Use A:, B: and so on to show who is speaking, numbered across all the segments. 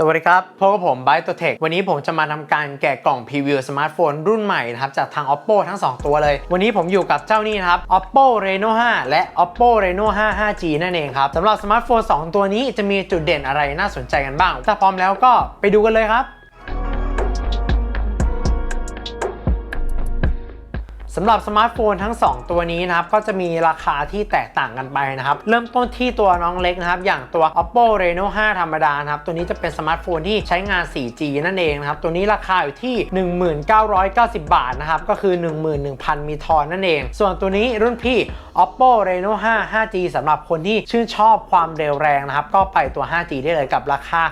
A: สวัสดีครับพบกับผมไบต์ตัวเทควันนี้ผมจะมาทำการแกะกล่องพรีวิวสมาร์ทโฟนรุ่นใหม่นะครับจากทาง oppo ทั้ง 2 ตัวเลย วันนี้ผมอยู่กับเจ้านี้ครับ oppo reno 5 และ oppo reno 5 5g นั่นเองครับสำหรับสมาร์ทโฟน 2 ตัวนี้จะมีจุดเด่นอะไรน่าสนใจกันบ้าง ถ้าพร้อมแล้วก็ไปดูกันเลยครับ สำหรับสมาร์ทโฟนทั้ง 2 ตัวนี้นะครับก็จะมีราคาที่แตกต่างกันไปนะครับเริ่มต้นที่ตัวน้องเล็กนะครับอย่างตัว oppo reno 5 ธรรมดานะครับตัวนี้จะเป็นสมาร์ทโฟนที่ใช้งาน 4G นั่นเองนะครับตัวนี้ราคาอยู่ที่ 1990 บาทนะครับก็คือ 11,000 มีทอนนั่นเอง ส่วนตัวนี้รุ่นพี่ oppo reno 5 5G สำหรับคนที่ชื่นชอบความเร็วแรงนะครับก็ไปตัว 5G ได้เลยกับราคา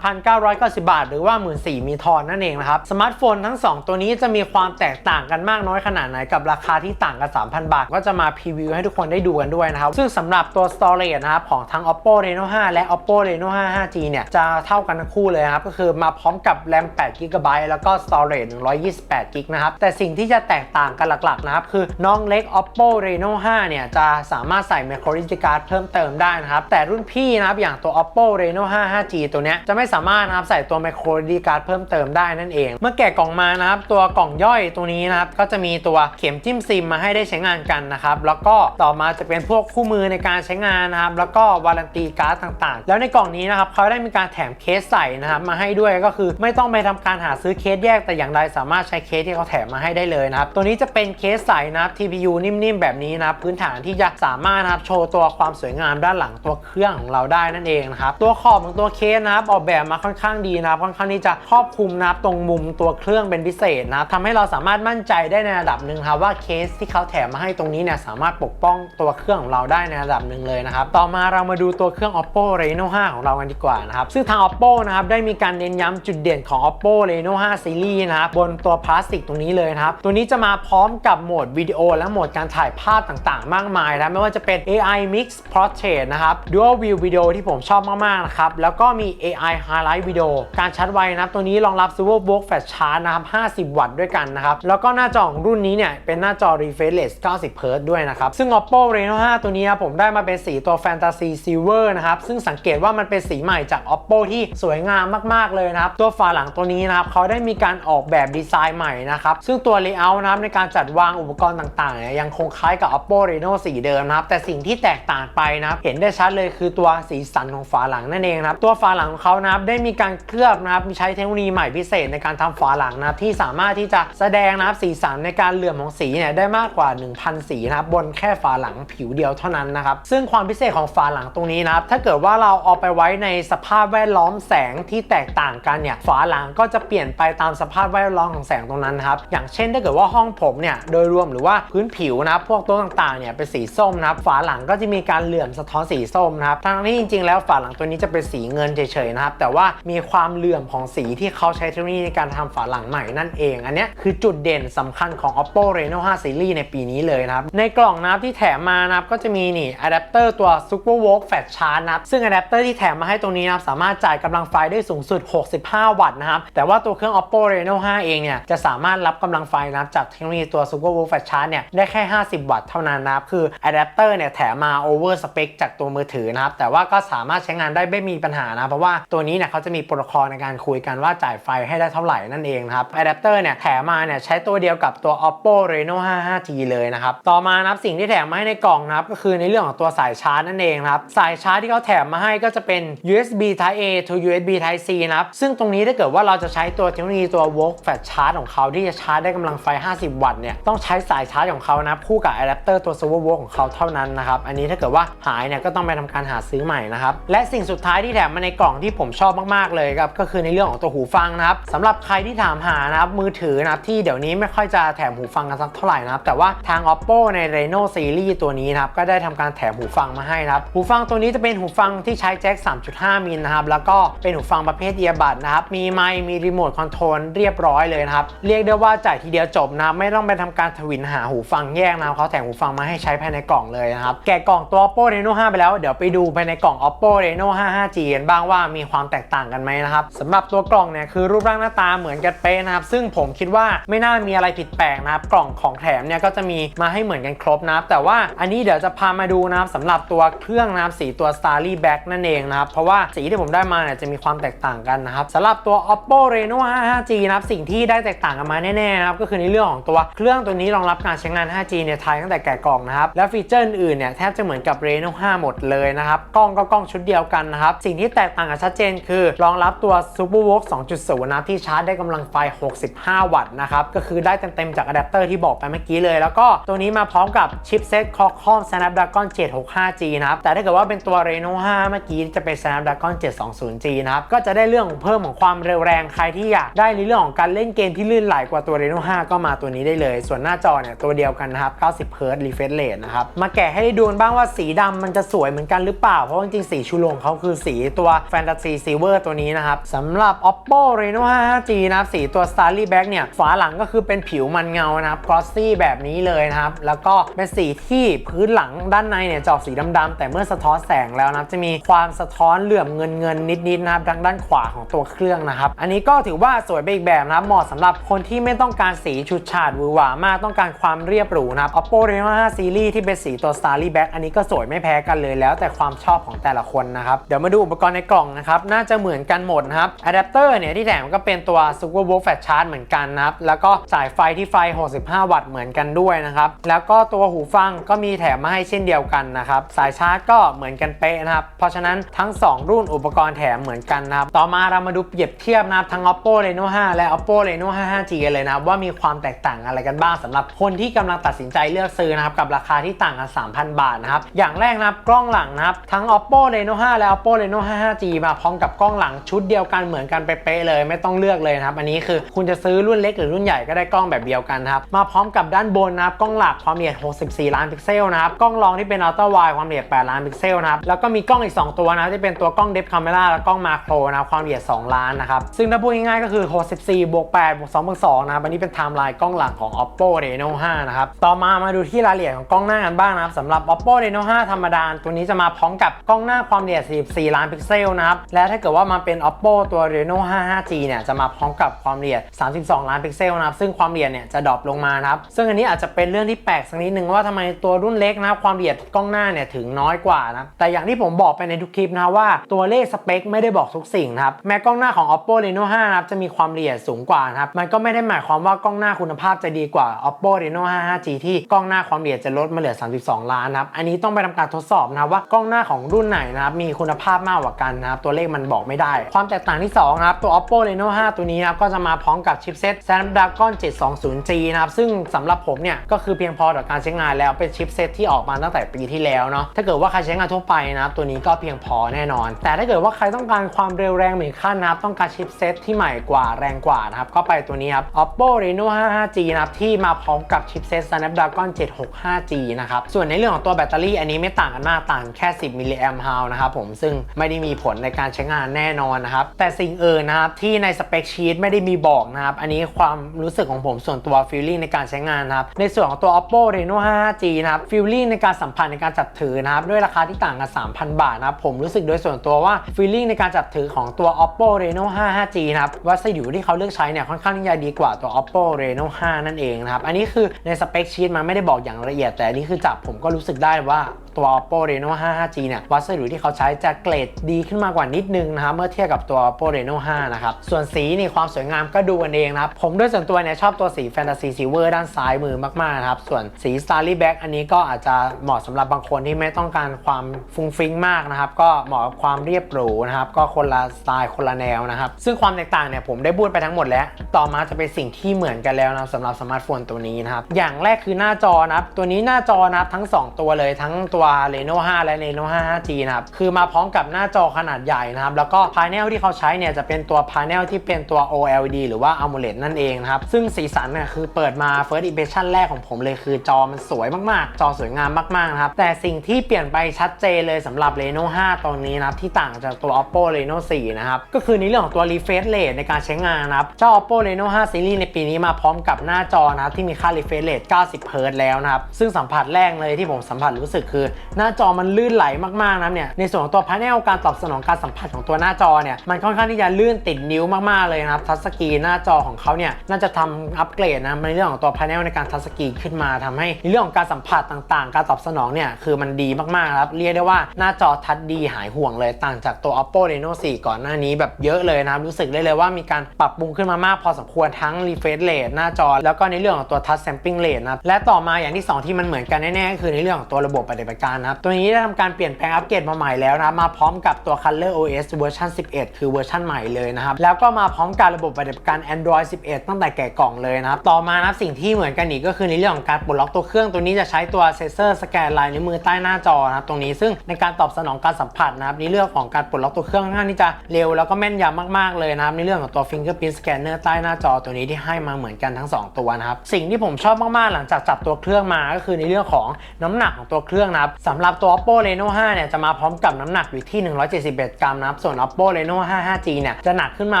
A: 13,990 บาท หรือว่า 14,000มีทอนนั่นเองนะครับสมาร์ทโฟนทั้ง 2 ตัวนี้จะมีความแตกต่างกันมากน้อยขนาดไหนกับราคาที่ต่างกัน 3,000 บาท ก็จะมาพรีวิวให้ทุกคนได้ดูกันด้วยนะครับ ซึ่งสำหรับตัว storage นะครับของทั้ง oppo reno 5 และ oppo reno 5 5G เนี่ย จะเท่ากันทั้งคู่เลยครับ ก็คือมาพร้อมกับแรม8 GB แล้วก็ storage 128 GB นะครับ แต่สิ่งที่จะแตกต่างกันหลักๆนะครับ คือน้องเล็ก oppo reno 5 เนี่ย จะสามารถใส่ micro SD card เพิ่มเติมได้นะครับ แต่รุ่นพี่นะครับอย่างตัว oppo reno 5 5G ตัวเนี้ยจะไม่สามารถนะครับใส่ตัว micro SD card เพิ่มเติมได้นั่นเอง เมื่อแกะกล่องมานะครับตัวกล่องย่อยตัวนี้นะครับก็จะมีตัวเข็มจิ้มซิมมาให้ได้ใช้งานกันนะครับแล้วก็ต่อมาจะเป็นพวกคู่มือในการใช้งานนะครับแล้วก็วารันตีการ์ดต่างๆ แล้วในกล่องนี้นะครับเขาได้มีการแถมเคสใส่นะครับมาให้ด้วยก็คือไม่ต้องไปทำการหาซื้อเคสแยกแต่อย่างใดสามารถใช้เคสที่เขาแถมมาให้ได้เลยนะครับตัวนี้จะเป็นเคสใส่นะครับ TPU นิ่มๆแบบนี้นะครับพื้นฐานที่จะสามารถนะครับโชว์ตัวความสวยงามด้านหลังตัวเครื่องของเราได้นั่นเองนะครับตัวขอบของตัวเคสนะครับออกแบบมาค่อนข้างดีนะครับค่อนข้างที่จะครอบคลุมนะครับตรงมุมตัวเครื่องเป็นพิเศษนะครับทำให้เราสามารถมั่นใจได้ในระดับหนึ่งครับว่าเคสที่เขาแถมมาให้ตรงนี้เนี่ยสามารถปกป้องตัวเครื่องของเราได้ในระดับหนึ่งเลยนะครับต่อมาเรามาดูตัวเครื่อง oppo reno 5 ของเรากันดีกว่านะครับซึ่งทาง oppo นะครับได้มีการเน้นย้ำจุดเด่นของ oppo reno 5 series นะครับบนตัวพลาสติกตรงนี้เลยนะครับตัวนี้จะมาพร้อมกับโหมดวิดีโอ และโหมดการถ่ายภาพต่างๆ มากมายนะไม่ว่าจะเป็น AI mix portrait นะครับ dual view video ที่ผมชอบมากๆนะครับแล้วก็มี AI highlight video การชาร์จไวนะครับตัวนี้รองรับ super book fast charge นะครับ50 วัตต์ด้วยกันนะครับแล้วก็หน้าจอของรุ่นนี้เนี่ยเป็นหน้าจอ refresh 90 Hz ด้วยนะครับ ซึ่ง oppo reno 5 ตัวนี้นะผมได้มาเป็นสีตัว fantasy silver นะครับ ซึ่งสังเกตว่ามันเป็นสีใหม่จาก oppo ที่สวยงามมากๆเลยนะครับ ตัวฝาหลังตัวนี้นะครับเขาได้มีการออกแบบดีไซน์ใหม่นะครับ ซึ่งตัว layout นะครับในการจัดวางอุปกรณ์ต่างๆเนี่ยยังคงคล้ายกับ oppo reno สีเดิมนะครับ แต่สิ่งที่แตกต่างไปนะครับเห็นได้ชัดเลยคือตัวสีสันของฝาหลังนั่นเองครับตัวฝาหลังของเขานะครับได้มีการเคลือบนะครับมีใช้เทคโนโลยีใหม่พิเศษในการทำฝาหลังนะครับที่สามารถที่จะแสดงนะครับสีสันในการการเหลื่อมของสีเนี่ยได้มากกว่า 1,000 สีนะครับบนแค่ฝาหลังผิวเดียวเท่านั้นนะครับซึ่งความพิเศษของฝาหลังตรงนี้นะครับถ้าเกิดว่าเราเอาไปไว้ในสภาพแวดล้อมแสงที่แตกต่างกันเนี่ยฝาหลังก็จะเปลี่ยนไปตามสภาพแวดล้อมของแสงตรงนั้นนะครับอย่างเช่นถ้าเกิดว่าห้องผมเนี่ยโดยรวมหรือว่าพื้นผิวนะพวกโต๊ะต่างๆเนี่ยเป็นสีส้มนะครับฝาหลังก็จะมีการเหลื่อมสะท้อนสีส้มนะครับทั้งที่จริงๆแล้วฝาหลังตัวนี้จะเป็นสีเงินเฉยๆนะครับแต่ว่ามีความเหลื่อมของสีที่เขาใช้เทคโนโลยีในการทำฝาหลังใหม่นั่นเอง อันนี้คือจุดเด่นสำคัญของ oppo reno 5 series ในปีนี้เลยนะครับ ในกล่องนะครับที่แถมมานะครับก็จะมีนี่อะแดปเตอร์ตัว super vogue fast charge นะครับ ซึ่งอะแดปเตอร์ที่แถมมาให้ตรงนี้นะครับสามารถจ่ายกำลังไฟได้สูงสุด 65 วัตต์นะครับ แต่ว่าตัวเครื่อง oppo reno 5 เองเนี่ยจะสามารถรับกำลังไฟนะครับจากเทคโนโลยีตัว super vogue fast charge เนี่ยได้แค่ 50 วัตต์เท่านั้นนะครับคืออะแดปเตอร์เนี่ยแถมมา over spec จากตัวมือถือนะครับแต่ว่าก็สามารถใช้งานได้ไม่มีปัญหานะเพราะว่าตัวนี้เนี่ยเขาจะมีโปรโตคอลในการคุยกันว่าจ่ายไฟให้ได้เท่าไหร่นั่นเองนะครับอะแดปเตอร์เนี่ยแถมมาเนี่ยใช้ตัวเดียวกับตัว oppo reno 5 5G เลยนะครับ ต่อมานะครับสิ่งที่แถมมาให้ในกล่องนะครับก็คือในเรื่องของตัวสายชาร์จนั่นเองครับ สายชาร์จที่เขาแถมมาให้ก็จะเป็น USB Type A to USB Type C นะครับ ซึ่งตรงนี้ถ้าเกิดว่าเราจะใช้ตัวเทคโนโลยีตัว Vogue Fast Charge ของเขาที่จะชาร์จได้กำลังไฟ 50 วัตต์เนี่ยต้องใช้สายชาร์จของเขานะครับคู่กับอะแดปเตอร์ตัว Super Vogue ของเขาเท่านั้นนะครับอันนี้ถ้าเกิดว่าหายเนี่ยก็ต้องไปทำการหาซื้อใหม่นะครับและสิ่งสุดท้ายที่แถมมาในกล่องที่ผมชอบมากๆเลยครับก็คือในเรื่องของตัวหูฟังนะครับสำหรับใครที่ถามหานะครับมือถือนะครับที่เดี๋ยวนี้ไม่ค่อยจะแถมหูฟังกันสักเท่าไหร่นะครับ แต่ว่าทาง oppo ใน reno series ตัวนี้นะครับ ก็ได้ทำการแถมหูฟังมาให้นะครับ หูฟังตัวนี้จะเป็นหูฟังที่ใช้แจ็ค 3.5 มิลนะครับ แล้วก็เป็นหูฟังประเภทเอียบัดนะครับ มีไมค์มีรีโมทคอนโทรลเรียบร้อยเลยนะครับ เรียกได้ว่าจ่ายทีเดียวจบนะไม่ต้องไปทำการทวินหาหูฟังแยกนะครับเขาแถมหูฟังมาให้ใช้ภายในกล่องเลยนะครับ แกะกล่องตัว oppo reno 5 ไปแล้ว เดี๋ยวไปดูภายในกล่อง oppo reno 5 5g กันบ้างว่ามีความแตกต่างกันไหมนะครับสำหรับตัวกล่องเนี่ยคือรูปร่างหน้าตาเหมือนกันเป๊ะนะครับ ซึ่งผมคิดว่าไม่น่ามีอะไรผิดแปลกนะครับกล่องของแถมเนี่ยก็จะมีมาให้เหมือนกันครบนะครับแต่ว่าอันนี้เดี๋ยวจะพามาดูนะครับสำหรับตัวเครื่องนะครับสีตัว Starry Back นั่นเองนะครับเพราะว่าสีที่ผมได้มาเนี่ยจะมีความแตกต่างกันนะครับสำหรับตัว Oppo Reno 5 5G นะครับสิ่งที่ได้แตกต่างกันมาแน่ๆนะครับก็คือในเรื่องของตัวเครื่องตัวนี้รองรับการใช้งาน 5G เนี่ยไทยตั้งแต่แกะกล่องนะครับและฟีเจอร์อื่นเนี่ยแทบจะเหมือนกับ Reno 5 หมดเลยนะครับกล้องก็กล้องชุดเดียวกันนะครับสิ่งที่แตกต่างกันชัดเจนคือ รองรับตัว SuperVOOC 2.0 นะที่ชาร์จได้กำลังไฟ 65 วัตต์นะครับก็คือได้เต็มๆจากอะแดปเตอร์ที่บอกไปเมื่อกี้เลย แล้วก็ตัวนี้มาพร้อมกับชิปเซ็ต Qualcomm Snapdragon 765G นะครับ แต่ถ้าเกิดว่าเป็นตัว Reno 5 เมื่อกี้จะเป็น Snapdragon 720G นะครับ ก็จะได้เรื่องเพิ่มของความเร็วแรงใครที่อยากได้ในเรื่องของการเล่นเกมที่ลื่นไหลกว่าตัว Reno 5 ก็มาตัวนี้ได้เลย ส่วนหน้าจอเนี่ยตัวเดียวกันนะครับ 90 Hz refresh rate นะครับ มาแกะให้ได้ดูบ้างว่าสีดำมันจะสวยเหมือนกันหรือเปล่า เพราะว่าจริงๆสีชูโรงเขาคือสีตัว Fantasy Silver ตัวนี้นะครับสำหรับ Oppo Reno 5G นะครับสีตัว Starry Black เนี่ยฝาหลังก็คือเป็นผิวมันเงานะครับ glossy แบบนี้เลยนะครับ แล้วก็เป็นสีที่พื้นหลังด้านในเนี่ยจอกสีดำๆแต่เมื่อสะท้อนแสงแล้วนะครับจะมีความสะท้อนเหลื่อมเงินเงินนิดๆนะครับทางด้านขวาของตัวเครื่องนะครับ อันนี้ก็ถือว่าสวยไปอีกแบบนะครับเหมาะสำหรับคนที่ไม่ต้องการสีฉูดฉาดหวือหวามากต้องการความเรียบหรูนะครับ Oppo Reno 5 Series ที่เป็นสีตัว Starry Black อันนี้ก็สวยไม่แพ้กันเลยแล้วแต่ความชอบของแต่ละคนนะครับเดี๋ยวมาดูอุปกรณ์ในกล่องนะครับน่าจะเหมือนกันหมดนะครับอะแดปเตอร์เนี่ยที่แถมก็เป็นตัว Super Book Fast Charge เหมือนกันนะครับแล้วก็จ่ายไฟที่ไฟ65 วัตต์เหมือนกันด้วยนะครับ แล้วก็ตัวหูฟังก็มีแถมมาให้เช่นเดียวกันนะครับ สายชาร์จก็เหมือนกันเป๊ะนะครับ เพราะฉะนั้นทั้ง 2 รุ่นอุปกรณ์แถมเหมือนกันนะครับ ต่อมาเรามาดูเปรียบเทียบนะครับทั้ง Oppo Reno 5 และ Oppo Reno 5 5G กันเลยนะครับว่ามีความแตกต่างอะไรกันบ้างสำหรับคนที่กำลังตัดสินใจเลือกซื้อนะครับกับราคาที่ต่างกัน 3,000 บาทนะครับ อย่างแรกนะครับกล้องหลังนะครับทั้ง Oppo Reno 5 และ Oppo Reno 5 5G มาพร้อมกับกล้องหลังชุดเดียวกันเหมือนกันเป๊ะเลย ไม่ต้องเลือกเลยนะครับอันนี้คือคุณจะซื้อรุ่นเล็กหรือรุ่นใหญ่ก็ได้กล้องแบบเดียวกันนะครับมาพร้อมกับด้านบนนะครับกล้องหลักความละเอียด 64 ล้านพิกเซลนะครับกล้องรองที่เป็นอัลตร้าไวความละเอียด 8 ล้านพิกเซลนะครับแล้วก็มีกล้องอีก 2 ตัวนะที่เป็นตัวกล้องเดฟคาเมราและกล้องมาโครนะครับความละเอียด 2 ล้านนะครับซึ่งถ้าพูดง่ายๆก็คือ 64บวก8บวก2บวก2นะครับอันนี้เป็นไทม์ไลน์กล้องหลังของ Oppo Reno 5นะครับต่อมามาดูที่รายละเอียดของกล้องหน้ากันบ้างนะครับสำหรับ Oppo Reno 5 ธรรมดาตัวนี้จะมาพร้อมกับกล้องหน้าความละเอียด 44 ล้านพิกเซลนะครับและถ้าเกิดว่ามาเป็น Oppo ตัว Reno 5 5G เนี่ยจะมาพร้อมกับความละเอียด 32 ล้านพิกเซลนะครับซึ่งความละเอียดเนี่ยจะดรอปลงมานะครับ ซึ่งอันนี้อาจจะเป็นเรื่องที่แปลกสักนิดนึงว่าทำไมตัวรุ่นเล็กนะครับความละเอียดกล้องหน้าเนี่ยถึงน้อยกว่านะ แต่อย่างที่ผมบอกไปในทุกคลิปนะว่าตัวเลขสเปคไม่ได้บอกทุกสิ่งนะครับ แม้กล้องหน้าของ Oppo Reno 5นะครับจะมีความละเอียดสูงกว่านะครับ มันก็ไม่ได้หมายความว่ากล้องหน้าคุณภาพจะดีกว่า Oppo Reno 5 5G ที่กล้องหน้าความละเอียดจะลดมาเหลือ 32 ล้านนะครับ อันนี้ต้องไปทำการทดสอบนะครับว่ากล้องหน้าของรุ่นไหนนะครับมีคุณภาพมากกว่ากันนะครับตัวเลขมันบอกไม่ได้ ความแตกต่างที่สองนะครับตัว Oppo Reno 5 ตัวนี้นะครับก็จะมาพร้อมกับชิปเซ็ต Snapdragon 720G นะครับ ซึ่งสำหรับผมเนี่ยก็คือเพียงพอต่อการใช้งานแล้วเป็นชิปเซ็ตที่ออกมาตั้งแต่ปีที่แล้วเนาะถ้าเกิดว่าใครใช้งานทั่วไปนะครับตัวนี้ก็เพียงพอแน่นอน แต่ถ้าเกิดว่าใครต้องการความเร็วแรงเหมือนขั้นนะครับต้องการชิปเซ็ตที่ใหม่กว่าแรงกว่านะครับก็ไปตัวนี้ครับ Oppo Reno 5 5G นะครับที่มาพร้อมกับชิปเซ็ต Snapdragon 765G นะครับส่วนในเรื่องของตัวแบตเตอรี่อันนี้ไม่ต่างกันมากต่างแค่ 10มิลลิแอมป์ฮาวนะครับผมซึ่งไม่ได้มีผลในการใช้งานแน่นอนนะครับแต่สิ่งเอ่นนะครับที่ในสเปคชีตไม่ได้มีบอกนะครับอันนี้ความรู้สึกของผมส่วนตัวฟีลลิ่งในการใช้งานนะครับในส่วนของตัว Oppo Reno 5G นะครับฟีลลิ่งในการสัมผัสในการจับถือนะครับด้วยราคาที่ต่างกัน 3,000 บาทนะครับผมรู้สึกโดยส่วนตัวว่าฟีลลิ่งในการจับถือของตัว Oppo Reno 5 5G นะครับวัสดุที่เขาเลือกใช้เนี่ยค่อนข้างที่จะดีกว่าตัว Oppo Reno 5 นั่นเองนะครับอันนี้คือในสเปคชีตมันไม่ได้บอกอย่างละเอียดแต่อันนี้คือจับผมก็รู้สึกได้ว่า ตัว Oppo Reno 5 5G เนี่ยวัสดุที่เขาใช้จะเกรดดีขึ้นมากว่านิดนึงนะครับเมื่อเทียบกับตัว Oppo Reno 5 นะครับ ส่วนสีนี่ความสวยงามก็ดูกันเองนะครับ ผมด้วยส่วนตัวเนี่ยชอบตัวสี Fantasy Silver ด้านซ้ายมือมากๆนะครับ ส่วนสี Starry Back อันนี้ก็อาจจะเหมาะสำหรับบางคนที่ไม่ต้องการความฟุ้งฟิ้งมากนะครับ ก็เหมาะกับความเรียบหรูนะครับ ก็คนละสไตล์คนละแนวนะครับ ซึ่งความแตกต่างเนี่ยผมได้พูดไปทั้งหมดแล้ว ต่อมาจะเป็นสิ่งที่เหมือนกันแล้วนะครับสำหรับสมาร์ทโฟนตัวนี้นะครับ อย่างแรกคือหน้าจอนะครับ ตัวนี้หน้าจอนะครับทั้ง 2 ตัวเลยทั้งตัว Reno 5 และ Reno 5 5G นะครับคือมาพร้อมกับหน้าจอขนาดใหญ่นะครับแล้วก็พา n e l ที่เขาใช้เนี่ยจะเป็นตัวพา n e l ที่เป็นตัว OLED หรือว่า AMOLED นั่นเองนะครับซึ่งสีสันเนี่ยคือเปิดมา first impression แรกของผมเลยคือจอมันสวยมากๆ จอสวยงามมากๆนะครับแต่สิ่งที่เปลี่ยนไปชัดเจนเลยสำหรับ Reno 5ตรงนี้นะครับที่ต่างจากตัว Oppo Reno 4 นะครับก็คือในเรื่องของตัว refresh rate ในการใช้งานนะครับเจ้า Oppo Reno 5 Series ในปีนี้มาพร้อมกับหน้าจอนะที่มีค่า refresh rate 90 Hz แล้วนะครับซึ่งสัมผัสแรกเลยที่ผมสัมผัสรู้สึกคือหน้าจอมันลื่นไหลมากๆนะเนี่ยในส่วนของตัวพาร์เนลการตอบสนองการสัมผัสของตัวหน้าจอเนี่ยมันค่อนข้างที่จะลื่นติดนิ้วมากๆเลยนะครับทัชสกรีนหน้าจอของเขาเนี่ยน่าจะทำอัปเกรดนะในเรื่องของตัวพาร์เนลในการทัชสกรีนขึ้นมาทำให้ในเรื่องของการสัมผัสต่างๆ การตอบสนองเนี่ยคือมันดีมากๆครับเรียกได้ว่าหน้าจอทัชดีหายห่วงเลยต่างจากตัว oppo reno 4 ก่อนหน้านี้แบบเยอะเลยนะครับรู้สึกได้เลยว่ามีการปรับปรุงขึ้นมามากพอสมควรทั้ง refresh rate หน้าจอ แล้วก็ในเรื่องของตัว touch sampling rate นะและต่อมาอย่างที่ 2 ที่มันเหมือนกันแน่ๆก็คือในเรื่องของตัวระบบปฏิบัติการนะครับ ตัวนี้ได้ทำการเปลี่ยนแปลงอัปเกรดมาใหม่แล้วนะมาพร้อมกับตัว color os เวอร์ชัน11 คือเวอร์ชันใหม่เลยนะครับ แล้วก็มาพร้อมกับระบบปฏิบัติการ android 11 ตั้งแต่แกะกล่องเลยนะครับ ต่อมานะครับสิ่งที่เหมือนกันอีกก็คือในเรื่องของการปลดล็อกตัวเครื่องตัวนี้จะใช้ตัวเซนเซอร์สแกนลายนิ้วมือใต้หน้าจอนะครับตรงนี้ซึ่งในการตอบสนองการสัมผัสนะครับในเรื่องของการปลดล็อกตัวเครื่องค่อนข้างที่จะเร็วแล้วก็แม่นยำมากๆเลยนะครับในเรื่องของตัว fingerprint scanner ใต้หน้าจอตัวนี้ที่ให้มาเหมือนกันทั้ง 2 ตัวนะครับสิ่งที่ผมชอบมากๆ หลังจากจับตัวเครื่องมาก็คือในเรื่องของน้ำหนักของตัวเครื่องนะครับสำหรับตัว oppo reno 5 เนี่ยจะมาพร้อมกับน้ำหนักอยู่ที่ 171 กรัมนะครับ ส่วน oppo reno 5 5g เนี่ยจะหนักขึ้นมา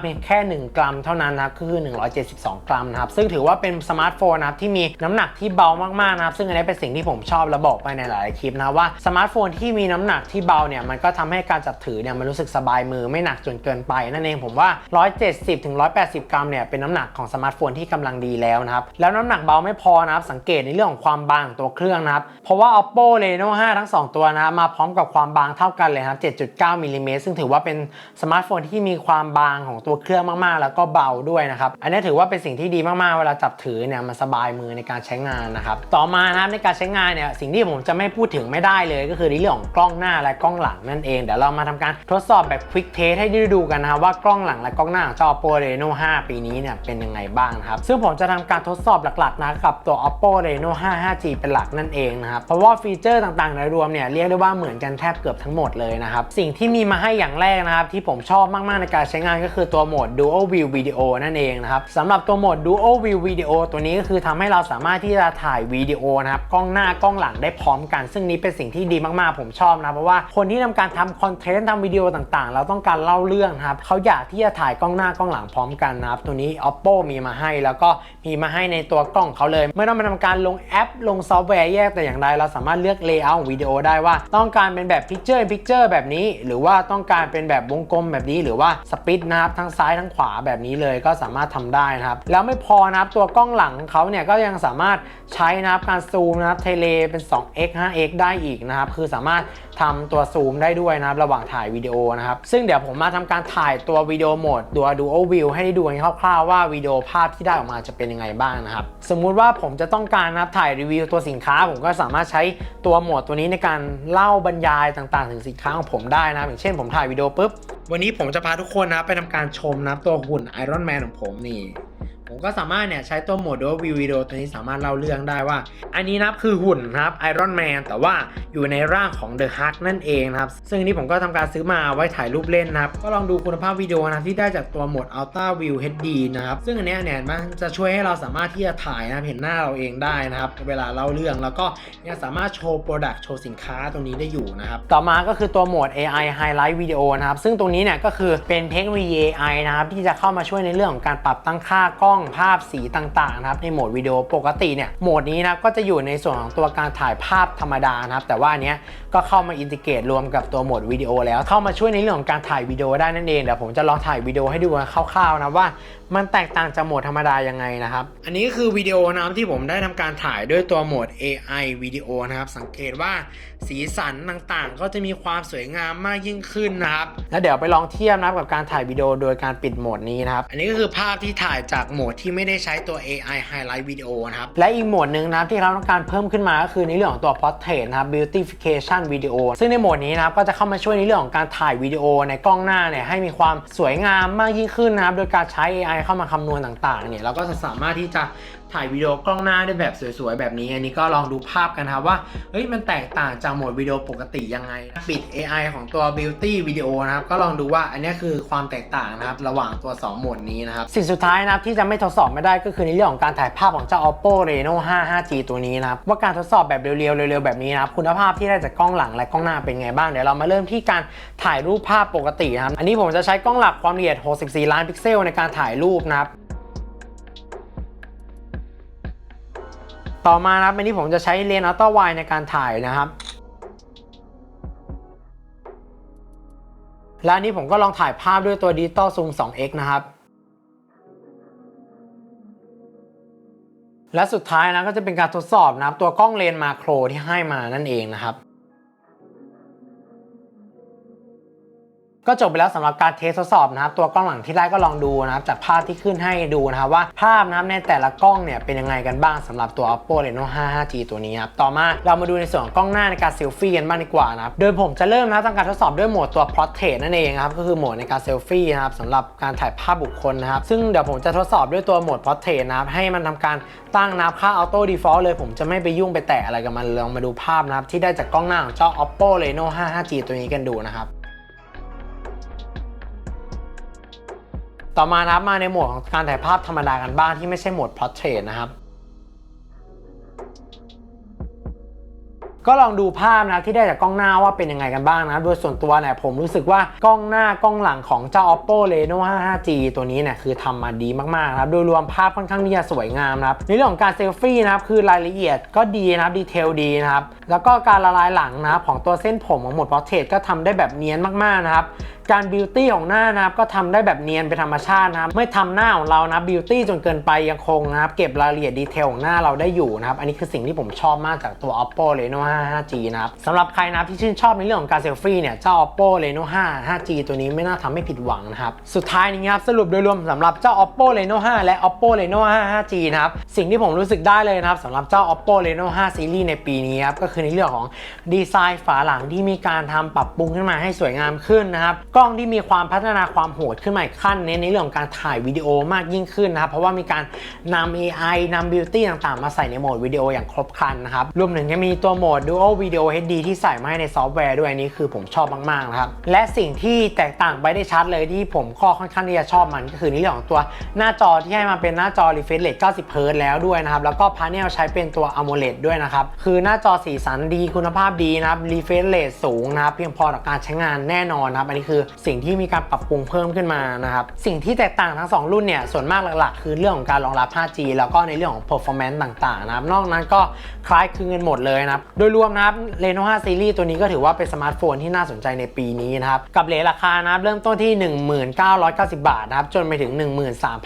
A: เพียงแค่ 1 กรัมเท่านั้นนะครับคือ 172 กรัมนะครับ ซึ่งถือว่าเป็นสมาร์ทโฟนนะครับที่มีน้ำหนักที่เบามากๆนะครับ ซึ่งอันนี้เป็นสิ่งที่ผมชอบและบอกไปในหลายคลิปนะว่าสมาร์ทโฟนที่มีน้ำหนักที่เบาเนี่ยมันก็ทำให้การจับถือเนี่ยมันรู้สึกสบายมือไม่หนักจนเกินไป นั่นเองผมว่า 170ถึง180 กรัมเนี่ยเป็นน้ำหนักของสมาร์ทโฟนที่กำลังดีแล้วนะครับแล้วน้ำหนักเบาไม่พอนะครับสังเกตในเรื่องของความบางตัวเครื่องนะครับเพราะว่า oppo reno 5 ทั้ง 2 ตัวนะครับมาพร้อมกับความบางเท่ากันเลยครับ 7.9มิลลิเมตรซึ่งถือว่าเป็นสมาร์ทโฟนที่มีความบางของตัวเครื่องมากๆ แล้วก็เบาด้วยนะครับ อันนี้ถือว่าเป็นสิ่งที่ดีมากๆ เวลาจับถือเนี่ยมันสบายมือในการใช้งานนะครับ ต่อมานะครับในการใช้งานเนี่ยสิ่งที่ผมจะไม่พูดถึงไม่ได้เลยก็คือในเรื่องของกล้องหน้าและกล้องหลังนั่นเอง เดี๋ยวเรามาทำการทดสอบแบบ quick test ให้ได้ดูกันนะครับว่ากล้องหลังและกล้องหน้าของเจ้า oppo reno 5 ปีนี้เนี่ยเป็นยังไงบ้างนะครับซึ่งผมจะทำการทดสอบหลักๆนะกับตัว oppo reno 5 5g เป็นหลักนั่นเองนะครับเพราะว่าฟีเจอร์ต่าง่างๆในรวมเนี่ยเรียกได้ว่าเหมือนกันแทบเกือบทั้งหมดเลยนะครับ สิ่งที่มีมาให้อย่างแรกนะครับ ที่ผมชอบมากๆในการใช้งานก็คือตัวโหมด dual view video นั่นเองนะครับสำหรับตัวโหมด dual view video ตัวนี้ก็คือทำให้เราสามารถที่จะถ่ายวิดีโอนะครับกล้องหน้ากล้องหลังได้พร้อมกัน ซึ่งนี้เป็นสิ่งที่ดีมากๆ ผมชอบนะเพราะว่าคนที่ทำการทำคอนเทนต์ทำวิดีโอต่างๆ เราต้องการเล่าเรื่องครับเขาอยากที่จะถ่ายกล้องหน้ากล้องหลังพร้อมกันนะครับตัวนี้ oppo มีมาให้ แล้วก็มีมาให้ในตัวกล้องเขาเลย ไม่ต้องมาทำการลงแอป ลงซอฟต์แวร์แยกแต่อย่างใดเราสามารถเลือกเลเยอร์ของวิดีโอได้ว่า ต้องการเป็นแบบพิกเจอร์พิกเจอร์แบบนี้ หรือว่าต้องการเป็นแบบวงกลมแบบนี้ หรือว่าสปิดนะครับทั้งซ้ายทั้งขวาแบบนี้เลยก็สามารถทำได้นะครับ แล้วไม่พอนะครับตัวกล้องหลังของเขาเนี่ยก็ยังสามารถใช้นะครับการซูมนะครับเทเลเป็น 2x 5x ได้อีกนะครับคือสามารถ ทำตัวซูมได้ด้วยนะครับระหว่างถ่ายวิดีโอนะครับ ซึ่งเดี๋ยวผมมาทำการถ่ายตัววิดีโอโหมดตัว dual view ให้ได้ดูกันคร่าวๆว่าวิดีโอภาพที่ได้ออกมาจะเป็นยังไงบ้างนะครับ สมมุติว่าผมจะต้องการนะครับถ่ายรีวิวตัวสินค้า ผมก็สามารถใช้ตัวโหมดตัวนี้ในการเล่าบรรยายต่างๆ ถึงสินค้าของผมได้นะอย่างเช่นผมถ่ายวิดีโอปุ๊บวันนี้ผมจะพาทุกคนนะครับไปทำการชมนะครับตัวหุ่น Iron Man ของผมนี่ ผมก็สามารถเนี่ยใช้ตัวโหมด Dual View Video ตัวนี้สามารถเล่าเรื่องได้ว่า อันนี้นะครับคือหุ่นนะครับ Iron Man แต่ว่าอยู่ในร่างของ The Hulk นั่นเองนะครับ ซึ่งอันนี้ผมก็ทำการซื้อมาไว้ถ่ายรูปเล่นนะครับ ก็ลองดูคุณภาพวิดีโอนะที่ได้จากตัวโหมด Ultra View HD นะครับ ซึ่งอันนี้เนี่ยมันจะช่วยให้เราสามารถที่จะถ่ายนะเห็นหน้าเราเองได้นะครับเวลาเล่าเรื่องแล้วก็ยังสามารถโชว์ Product โชว์สินค้าตรงนี้ได้อยู่นะครับต่อมาก็คือตัวโหมด AI Highlight Video นะครับซึ่งตรงนี้เนี่ยก็คือเป็นเทคโนโลยี AI นะครับที่จะเข้ามาช่วยในเรื่องของการปรับตั้งค่ากล้องภาพสีต่างๆนะครับในโหมดวิดีโอปกติเนี่ยโหมดนี้นะครับก็จะอยู่ในส่วนของตัวการถ่ายภาพธรรมดานะครับ แต่ว่าอันเนี้ยก็เข้ามาอินทิเกรตรวมกับตัวโหมดวิดีโอแล้วเข้ามาช่วยในเรื่องของการถ่ายวิดีโอได้นั่นเองเดี๋ยวผมจะลองถ่ายวิดีโอให้ดูกันคร่าวๆนะว่า มันแตกต่างจากโหมดธรรมดายังไงนะครับ อันนี้คือวิดีโอนะครับที่ผมได้ทำการถ่ายด้วยตัวโหมด AI วิดีโอนะครับ สังเกตว่าสีสันต่างๆ ก็จะมีความสวยงามมากยิ่งขึ้นนะครับ แล้วเดี๋ยวไปลองเทียบนะครับกับการถ่ายวิดีโอโดยการปิดโหมดนี้นะครับ อันนี้ก็คือภาพที่ถ่ายจากโหมดที่ไม่ได้ใช้ตัว AI Highlight Video นะครับ และอีกโหมดหนึ่งนะครับที่เราต้องการเพิ่มขึ้นมาก็คือในเรื่องของตัว Portrait นะครับ Beautification Video ซึ่งในโหมดนี้นะครับก็จะเข้ามาช่วยในเรื่องของการถ่ายวิดีโอในกล้องหน้าเนี่ยให้มีความสวยงามมากยิ่งขึ้นนะครับโดยการใช้ AI เข้ามาคำนวณต่างๆเนี่ยเราก็จะสามารถที่จะ ถ่ายวิดีโอกล้องหน้าได้แบบสวยๆ แบบนี้ อันนี้ก็ลองดูภาพกันนะครับว่าเฮ้ยมันแตกต่างจากโหมดวิดีโอปกติยังไง ปิด AI ของตัว Beauty Video นะครับ ก็ลองดูว่าอันนี้คือความแตกต่างนะครับ ระหว่างตัว 2 โหมดนี้นะครับ สิ่งสุดท้ายนะครับที่จะไม่ทดสอบไม่ได้ก็คือในเรื่องของการถ่ายภาพของเจ้า Oppo Reno 5 5G ตัวนี้นะครับ ว่าการทดสอบแบบเรียวๆเร็วๆแบบนี้นะครับคุณภาพที่ได้จากกล้องหลังและกล้องหน้าเป็นไงบ้างเดี๋ยวเรามาเริ่มที่การถ่ายรูปภาพปกตินะครับอันนี้ผมจะใช้กล้องหลักความละเอียด 64 ล้านพิกเซลในการถ่ายรูปนะครับ ต่อมานะครับอันนี้ผมจะใช้เลนส์อัลตร้าไวในการถ่ายนะครับและอันนี้ผมก็ลองถ่ายภาพด้วยตัวดิจิตอลซูม 2x นะครับ และสุดท้ายนะก็จะเป็นการทดสอบนะครับตัวกล้องเลนส์มาโครที่ให้มานั่นเองนะครับ ก็จบไปแล้วสำหรับการเทสทดสอบนะครับตัวกล้องหลังที่ได้ก็ลองดูนะครับจากภาพที่ขึ้นให้ดูนะครับว่าภาพนะครับในแต่ละกล้องเนี่ยเป็นยังไงกันบ้างสำหรับตัว Oppo Reno 5 5G ตัวนี้ครับต่อมาเรามาดูในส่วนของกล้องหน้าในการเซลฟี่กันบ้างดีกว่านะครับโดยผมจะเริ่มนะทำการทดสอบด้วยโหมดตัว Portrait นั่นเองครับก็คือโหมดในการเซลฟี่นะครับสำหรับการถ่ายภาพบุคคลนะครับซึ่งเดี๋ยวผมจะทดสอบด้วยตัวโหมด Portrait นะครับให้มันทำการตั้งนับค่า Auto Default เลยผมจะไม่ไปยุ่งไปแตะอะไรกับมันลองมาดูภาพนะครับที่ได้จากกล้องหน้าของเจ้า Oppo Reno 5 5G ตัวนี้กันดูนะครับ ต่อมานะครับมาในโหมดของการถ่ายภาพธรรมดากันบ้างที่ไม่ใช่โหมด Portrait นะครับ ก็ลองดูภาพนะที่ได้จากกล้องหน้าว่าเป็นยังไงกันบ้างนะ โดยส่วนตัวเนี่ยผมรู้สึกว่ากล้องหน้ากล้องหลังของเจ้า Oppo Reno 5 5G ตัวนี้เนี่ยคือทำมาดีมากๆนะครับ โดยรวมภาพค่อนข้างที่จะสวยงามนะครับ ในเรื่องของการเซลฟี่นะครับคือรายละเอียดก็ดีนะครับดีเทลดีนะครับ แล้วก็การละลายหลังนะครับของตัวเส้นผมของโหมด Portrait ก็ทำได้แบบเนียนมากๆนะครับ การบิวตี้ของหน้านะครับก็ทำได้แบบเนียนเป็นธรรมชาตินะครับไม่ทำหน้าของเรานะบิวตี้จนเกินไปยังคงนะครับเก็บรายละเอียดดีเทลของหน้าเราได้อยู่นะครับอันนี้คือสิ่งที่ผมชอบมากจากตัว Oppo Reno 5 5G นะครับสำหรับใครนะครับที่ชื่นชอบในเรื่องของการเซลฟี่เนี่ยเจ้า Oppo Reno 5 5G ตัวนี้ไม่น่าทำให้ผิดหวังนะครับสุดท้ายนี้ครับสรุปโดยรวมสำหรับเจ้า Oppo Reno 5 และ Oppo Reno 5 5G นะครับสิ่งที่ผมรู้สึกได้เลยนะครับสำหรับเจ้า Oppo Reno 5 Series ในปีนี้ครับก็คือในเรื่องของดีไซน์ฝาหลังที่มีการทำปรับปรุงขึ้นมาให้สวยงามขึ้นนะครับกล้องที่มีความพัฒนาความโหดขึ้นมาอีกขั้นเน้นในเรื่องของการถ่ายวิดีโอมากยิ่งขึ้นนะครับเพราะว่ามีการนำ AI นำ Beauty ต่างๆ มาใส่ในโหมดวิดีโออย่างครบครันนะครับรวมถึงยังมีตัวโหมด Dual Video HD ที่ใส่มาให้ในซอฟต์แวร์ด้วยอันนี้คือผมชอบมากๆนะครับและสิ่งที่แตกต่างไปได้ชัดเลยที่ผมข้อค่อนข้างที่จะชอบมันก็คือในเรื่องของตัวหน้าจอที่ให้มาเป็นหน้าจอ refresh rate 90 Hz แล้วด้วยนะครับแล้วก็พาร์เนลใช้เป็นตัว AMOLED ด้วยนะครับคือหน้าจอสีสันดีคุณภาพดีนะครับ refresh rate สูงนะครับเพียงพอต่อการใช้งานแน่นอนนะครับอันนี้คือสิ่งที่มีการปรับปรุงเพิ่มขึ้นมานะครับสิ่งที่แตกต่างทั้ง 2 รุ่นเนี่ยส่วนมากหลักๆ คือเรื่องของการรองรับ 5G แล้วก็ในเรื่องของ performance ต่างๆนะครับนอกนั้นก็คล้ายคลึงกันหมดเลยนะครับโดยรวมนะครับ Reno 5 Series ตัวนี้ก็ถือว่าเป็นสมาร์ทโฟนที่น่าสนใจในปีนี้นะครับกับเลทราคานะครับเริ่มต้นที่ 1990 บาทนะครับจนไปถึง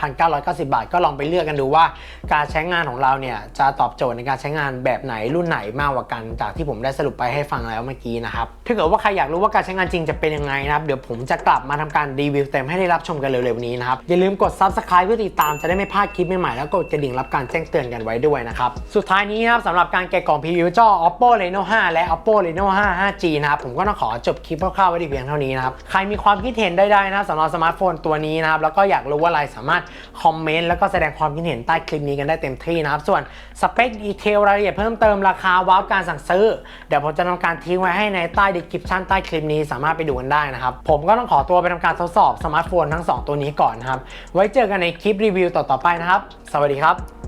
A: 13,990 บาท ก็ลองไปเลือกกันดูว่า การใช้งานของเราเนี่ยจะตอบโจทย์ในการใช้งานแบบไหนรุ่นไหนมากกว่ากัน จากที่ผมได้สรุปไปให้ฟังแล้วเมื่อกี้นะครับถ้าเกิดว่าใครอยากรู้ว่าการใช้งานจริงจะเป็นยังไงนะครับเดี๋ยวผมจะกลับมาทำการรีวิวเต็มให้ได้รับชมกันเร็วๆนี้นะครับ อย่าลืมกด subscribe เพื่อติดตามจะได้ไม่พลาดคลิปใหม่ๆแล้วกดกระดิ่งรับการแจ้งเตือนกันไว้ด้วยนะครับ สุดท้ายนี้นะครับสำหรับการแกะกล่องพรีวิวจอ Oppo Reno 5 และ Oppo Reno 5 5G นะครับผมก็ต้องขอจบคลิปคร่าวๆไว้ที่เพียงเท่านี้นะครับใครมีความคิดเห็นได้ๆนะสำหรับสมาร์ทโฟนตัวนี้นะครับแล้วก็อยากรู้ว่าอะไรสามารถคอมเมนต์แล้วก็แสดงความคิดเห็นใต้คลิปนี้กันได้เต็มที่นะครับส่วนสเปคดีเทลรายละเอียดเพิ่มเติมราคาว้าวการสั่งซื้อ เดี๋ยวผมจะทำการทิ้งไว้ให้ในใต้ดีคริปชั่นใต้คลิปนี้สามารถไปดูกันได้นะครับผมมก็ต้องขอตัวไปทำการทดสอบสมาร์ทโฟนทั้งสองตัวนี้ก่อนนะครับ ไว้เจอกันในคลิปรีวิวต่อๆไปนะครับ สวัสดีครับ